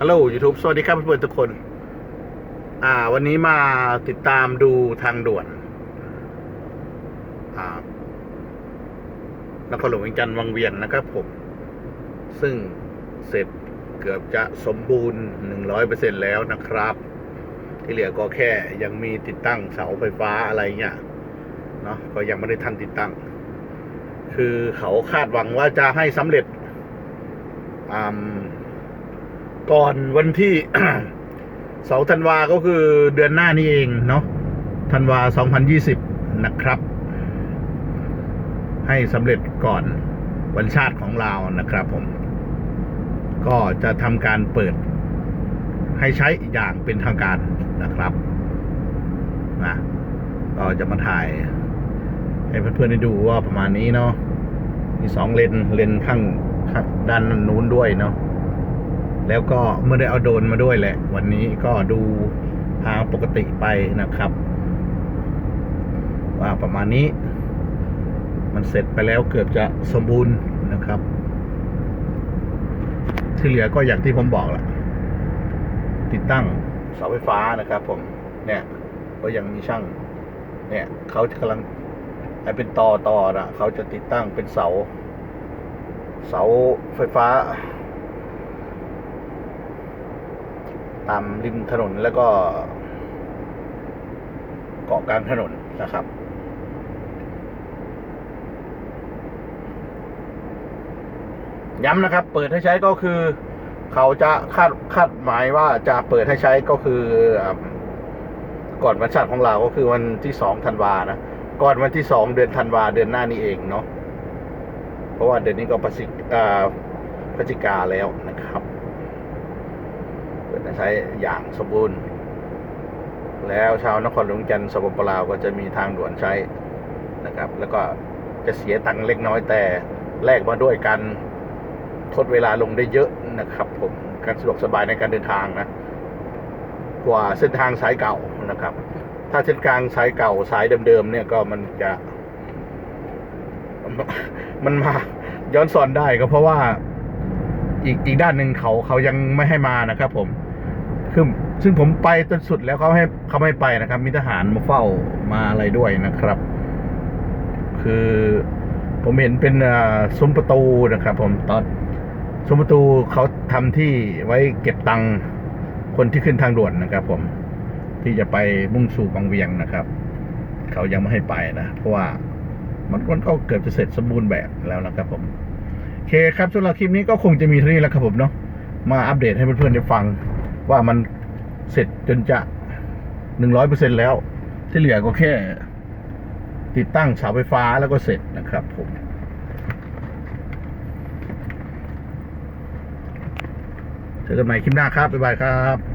ฮัลโหล YouTube สวัสดีครับเพื่อนๆทุกคน อ่า วันนี้มาติดตามดูทางด่วน อ่านครหลวงเวียงจันทร์วังเวียนนะครับผม ซึ่งเสร็จเกือบจะสมบูรณ์หนึ่งร้อยเปอร์เซ็นแล้วนะครับ ที่เหลือก็แค่ยังมีติดตั้งเสาไฟฟ้าอะไรเงี้ย เนาะก็ยังไม่ได้ทันติดตั้ง คือเขาคาดหวังว่าจะให้สำเร็จอ่า ก่อนวันที่สองธันวาก็คือเดือนหน้านี้เองเนาะธันวาสองพันยี่สิบนะครับ ให้สำเร็จก่อนวันชาติของเรานะครับผม ก็จะทำการเปิด ให้ใช้อย่างเป็นทางการนะครับนะก็จะมาถ่าย ให้เพื่อนๆได้ดูว่าประมาณนี้เนาะมีสองเลนเลนข้างข้างด้านนู้นด้วยเนาะ แล้วก็ไม่ได้เอาโดนมาด้วยแหละ วันนี้ก็ดูทางปกติไปนะครับว่าประมาณนี้ มันเสร็จไปแล้วเกือบจะสมบูรณ์นะครับ ที่เหลือก็อย่างที่ผมบอกแหละติดตั้งเสาไฟฟ้านะครับ ผม เนี่ย ก็ยังมีช่าง เนี่ยเขากำลังไอเป็นต่อต่อนะเขาจะติดตั้งเป็นเสา เสาไฟฟ้า ตามริมถนนแล้วก็ เกาะกลางถนนนะครับ ย้ำนะครับ เปิดให้ใช้ก็คือ เขาจะคาดคาดหมายว่าจะเปิดให้ใช้ก็คืออก่อนวันชาติของเราก็คือวันที่สองธันวานะ ก่อนวันที่สองเดือนธันวาเดือนหน้านี้เองเนาะ เพราะว่าเดือนนี้ก็ประสิกอ่าพฤศจิกาแล้วนะครับ เปิดให้ใช้อย่างสมบูรณ์ แล้วชาวนครหลวงจันทร์สปปลาวก็จะมีทางด่วนใช้นะครับ แล้วก็จะเสียตังค์เล็กน้อยแต่แลกมาด้วยการทดเวลาลงได้เยอะนะครับ ผมการสะดวกสบายในการเดินทางนะ กว่าเส้นทางสายเก่านะครับ ถ้าเส้นกลางสายเก่าสายเดิมๆเนี่ยก็มันจะ มันมาย้อนสอนได้ก็เพราะว่า อีกอีกด้านหนึ่งเขาเขายังไม่ให้มานะครับผมคือซึ่งผมไปจนสุดแล้วเขาให้เขาไม่ไปนะครับ มีทหารมาเฝ้ามาอะไรด้วยนะครับ คือผมเห็นเป็นซุ้มประตูนะครับ ผมตอนซุ้มประตูเขาทำที่ไว้เก็บตังค์คนที่ขึ้นทางด่วนนะครับ ผมที่จะไปมุ่งสู่บางเวียงนะครับ เขายังไม่ให้ไปนะ เพราะว่ามันมันก็เกือบจะเสร็จสมบูรณ์แบบแล้วนะครับผม เคครับสำหรับคลิปนี้ก็คงจะมีเท่านี้แล้วครับผมเนาะมาอัปเดตให้เพื่อนๆได้ฟัง ว่ามันเสร็จจนจะหนึ่งร้อยเปอร์เซ็นแล้ว ที่เหลือก็แค่ ติดตั้งเสาไฟฟ้าแล้วก็เสร็จนะครับผมเจอกันใหม่คลิปหน้าครับบ๊ายบายครับ